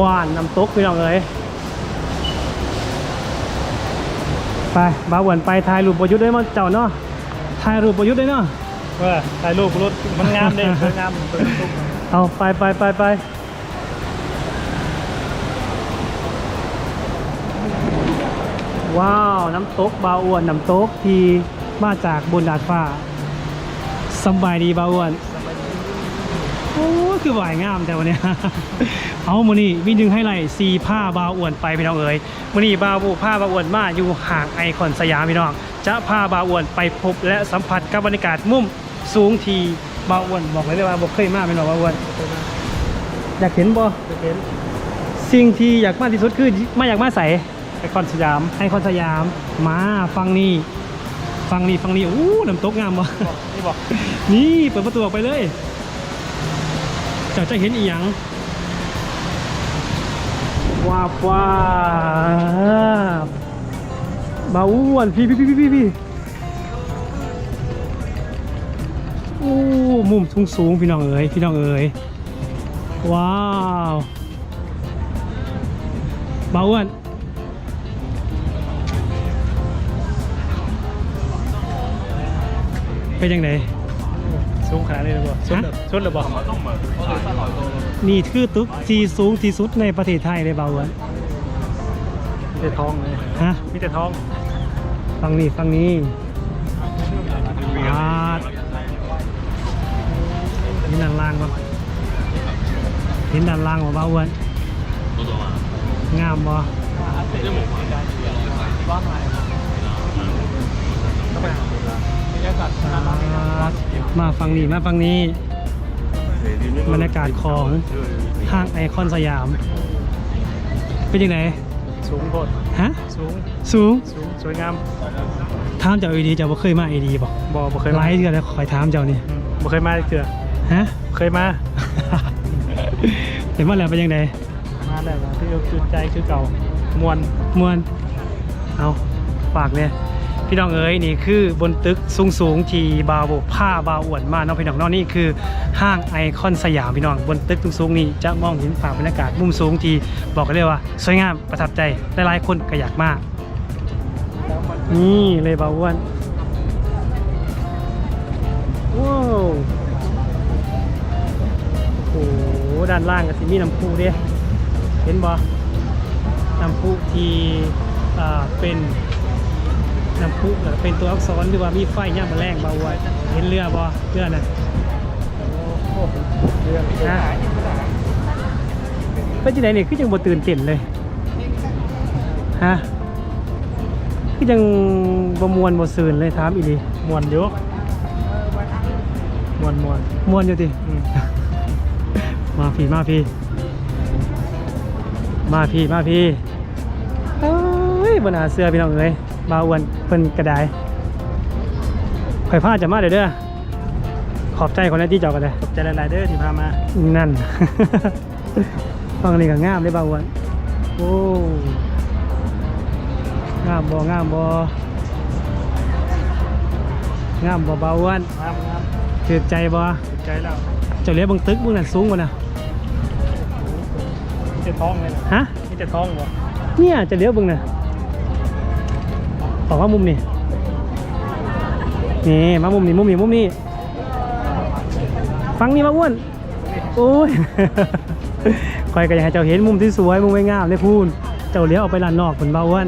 ว่านน้ำตกพี่น้องเอ้ยไปบ้าวหวนไปถ่ายรูปประยุทธ์ด้วยมั้งเจ้าเนาะถ่ายรูปประยุทธ์ด้วยเนาะเออถ่ายรูปรถมันงามเด้สวยงามสวยทุกเอาไปไปไปไปว้าว น้ำตกบาอ้วน น้ำตกที่มาจากบนดาดฟ้าสำบายดีบาอ้วน โอ้คือบ่ายงามแต่วันเนี้ยเอามือนี่วิ่งดึงให้ไหลซีผ้าบาอ้วนไปพี่น้องเอ๋ยมือนี่บาบูผ้าบาอ้วนมาอยู่ห่างไอคอนสยามพี่น้อง จะพาบาอ้วนไปพบและสัมผัสกับบรรยากาศมุมสูงทีบาอ้วนบอกเลยว่าบอกเคยมาเป็นหรอกบาอ้วนอยากเห็นบ่จะเป็นสิ่งที่อยากมากที่สุดคือไม่อยากมาใส่ไอคอนสยามไอคอนสยามมาฟังนี่ฟังนี่ฟังนี่อู้น้ำตกงามบ่นี่บอกนี่เปิดประตูออกไปเลยเจะจะเห็นอีหยังว้าว้าวมาอ้วนพี่พี่พี่พี่พี่โอ้มุมสูงสูงพี่น้องเอ๋ยพี่น้องเอ๋ยว้าวมาอ้วนเป็นยังไง สูงขนาดนี้เลยบ่ชุดเหรอชุดเหรือบ่นี่คือตึกที่สูงที่สุดในประเทศไทยเลยเบาอ้วนมีแต่ทองเลยฮะมีแต่ทองฟังนี่ฟังนี่อาดนี่ด้านล่างป่ะเห็นด้านล่างป่ะเบาอ้วนงามป่ มาฟังนี่มาฟังนี้ บรรยากาศของห้างไอคอนสยาม เป็นยังไงสูงโคตรฮะสูงสูงสูงสวยงามถามเจ้าเอดีเจ้าบ่เคยมาเอดีบอกบ่บ่เคยไลมาฟ์เดือนแล้วคอยถามเจ้านี่อืมบ่เคยมาเถื่อฮะเคยมาเห็นว่าแล้วเป็นยังไงมาแล้วนะคือคือใจคือเก่ามวนมวนเอาฝากเนี่ย พี่น้องเอ๋ยนี่คือบนตึกสูงสูงที่บาวโบผ้าบาวอวนมากน้องพี่น้องเนอกนี่คือห้างไอคอนสยามพี่น้องบนตึกสูงสูงนี่จะมองเห็นภาบรรยากาศมุมสูงที่บอกกันเลยว่า สวยงามประทับใจหลายๆคนก็อยากมากนี่เลยบาวอ้วนว้าวโอ้โหด้านล่างก็สิมีน้ำพุเด้เห็นบ่น้ำพุที่อ่าเป็น น้ำพุแล้วก็เป็นตัวอักษรหรือว่ามีไฟย่ามมาแรงบาวอ้วนเห็นเรือบ่เรือน่ะโอ้โหเรื่องนะเป็นจังไดนี่คือยังบ่ตื่นเต้นเลยฮะคือยังบ่มวนบ่ซื่นเลยถามอีหลีมวนเยอะมวนมวนมวนอยู่ติอืมมาพี่มาพี่มาพี่มาพี่เอ้ยบนหาเสื้อพี่น้องเอ้ย บาอ้วนเพิ่นกระไดข่อยพาจะมาเดี๋ยวเด้อขอบใจคนนั้นที่เจอกันเลยขอบใจหลายๆเด้อที่พามา นั่น ฟังนี่ก็งามเลยบาอ้วนโอ้งามบ่งามบ่งามบ่บาอ้วนงามงามถือใจบ่ถูกใจแล้วเจ้าเลี้ยบังตึกมึงนั่นสูงบ่น่ะมีแต่ทองเลยนะฮะมีแต่ทองบ่เนี่ยจะเลี้ยวบึงนะ บอกว่ามุมนี่นี่มามุมนี้มุมนี้มุมนี้ฟังนี่มาอ้วนโอ้ยคอยก็อยากให้เจ้าเห็นมุมที่สวยมุมไม่งามเลยพูนเจ้าเลี้ยวออกไปลานนอกผลเบาอ้วน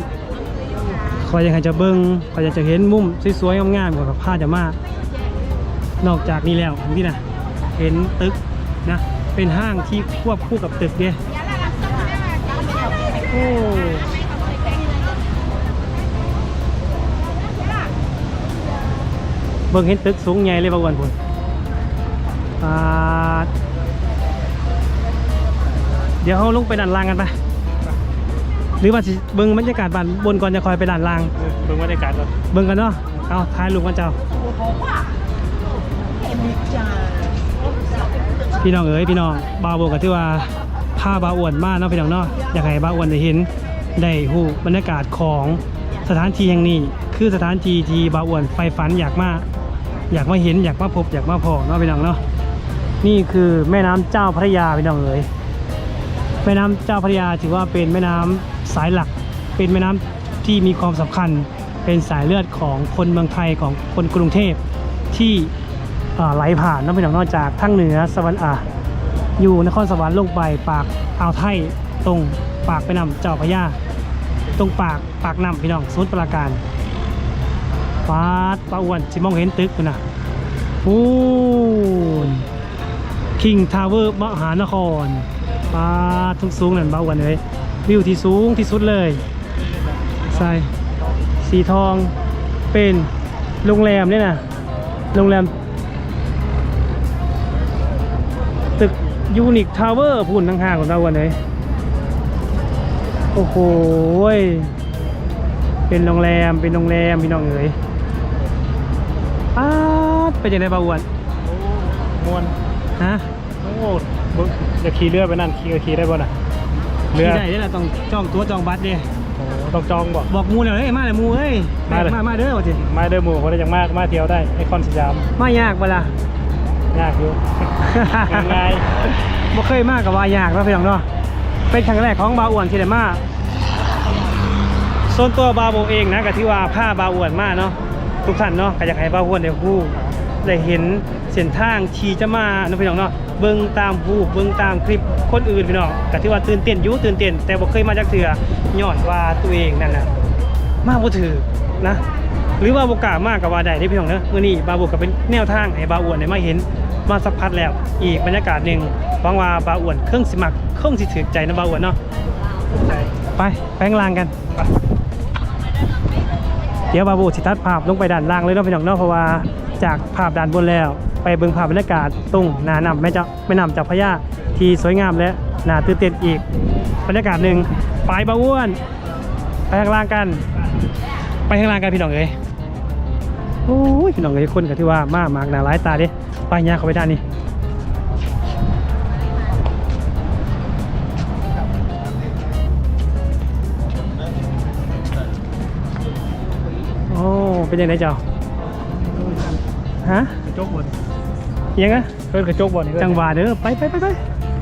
คอยอยากให้เจ้าเบิ้งคอยอยากจะเห็นมุมสวยๆงามๆกว่ากับผ้าจะมากนอกจากนี้แล้วเห็นที่นะเห็นตึกนะเป็นห้างที่ควบคู่กับตึกเนี่ยโอ้ บิ่งเห็นตึกสูงใหญ่เลยบางวันพุ่นปาดเดี๋ยวเขาลงไปด้านล่างกันไปหรือว่าสิเบิ่งบรรยากาศบ้านบนก่อนจะคอยไปด้านล่างเออเบิ่งบรรยากาศก่อนเบิ่งกันเนาะเอาถ่ายรูปกันเจ้า พี่น้องเอ๋ยพี่น้องบาวโบกับที่ว่าผ้าบาวอ้วนมากเนาะพี่น้องเนาะอยากให้บาวอ้วนได้เห็นได้หูบรรยากาศของสถานที่แห่งนี้ คือสถานที่ที่บาวอ้วนไฟฝันอยากมา อยากมาเห็นอยากมาพบอยากมาพอเนาะพี่น้องเนาะนี่คือแม่น้ำเจ้าพระยาพี่น้องเอ๋ยแม่น้ำเจ้าพระยาถือว่าเป็นแม่น้ำสายหลัก เป็นแม่น้ำที่มีความสำคัญ เป็นสายเลือดของคนเมืองไทยของคนกรุงเทพที่ไหลผ่านน้ำพี่น้องนอกจากทั้งเหนือสวรรค์อะอยู่นครสวรรค์ลงไปปากอ่าวไทยตรงปากแม่น้ำเจ้าพระยาตรงปากปากน้ำพี่น้องศูนย์ปราการ ฟาดปลาอ้วนสิมองเห็นตึกนะฟูนคิงทาวเวอร์มหานครฟาดทุกสูงนั่นปลาอ้วนเลยวิวที่สูงที่สุดเลยใส่สีทองเป็นโรงแรมเนี่ยนะโรงแรม ตึกยูนิคทาวเวอร์พุ่นทั้งห้างของเราวันเลยโอ้โหเป็นโรงแรมเป็นโรงแรมพี่น้องเอ๋ย ป๊าดเป็นยังไงบ้าอ้วนโอ้มวนฮะโอ้บึกจะขี่เรือไปนั่นขี่ก็ขี่ได้บ่น่ะเรือที่ไหนนี่แหละต้องจองตั๋วจองบัตรดิโอ้ต้องจองบ่ บอกหมูเลยเอ้ยมาเลยหมูเอ้ยมาเลย มามาเด้อว่าจิมาเดินหมู่คนได้จังมากมาเที่ยวได้ไอคอนสยามมายากเวลา ยากอยู่ ง่ายบ่เคยมากกับว่ายากแล้วพี่น้องเนาะ เป็นครั้งแรกของบาอ้วนที่ได้มาส่วนตัวบาโบเองนะก็ที่ว่าผ้าบาอ้วนมาเนาะ ทุกท่านเนาะก็อยากให้บาอ้วนได้ฮู้ได้เห็นเส้นทางที่จะมาเนาะพี่น้องเนาะเบิ่งตามผู้เบิ่งตามคลิปคนอื่นพี่น้องก็ที่ว่าตื่นเต้นอยู่ตื่นเต้นแต่บ่เคยมาจากเถื่อย้อนว่าตัวเองนั่นแหละมาบ่ถือนะ หรือว่าโอกล้ามากกับว่าใดที่พี่น้องเนอะมื่อนี้บาบุกก็เป็นแนวทางให้บาอ้วนได้มาเห็นมาสักพักแล้ว อีกบรรยากาศหนึ่งหวังว่าบาอ้วนเครื่องสิมักเครื่องสิถือใจนะบาอ้วนเนาะไปแปลงลางกัน ดี๋ยวบาบูสิตัดภาพลงไปด้านล่างเลยเนาะพี่น้องเนาะเพราะว่าจากภาพด้านบนแล้ว ไปเบิ่งภาพบรรยากาศตรงหน้านำแม่เจ้าแม่น้ำเจ้าพระยาที่สวยงามและน่าตื่นเต้นอีก บรรยากาศหนึ่งไปบาอ้วน ไปข้างล่างกัน ไปข้างล่างกันพี่น้องเอ้ยโอ้ยพี่น้องเอ้ยคนกับที่ว่ามากมากหนาหลายตาดิไปย่างเข้าไปด้านนี้ เป็นยังไงเจ้าฮะ กระจกบนยังไงเพิ่นกระจกบนจังหวะเด้อไปไปไปไป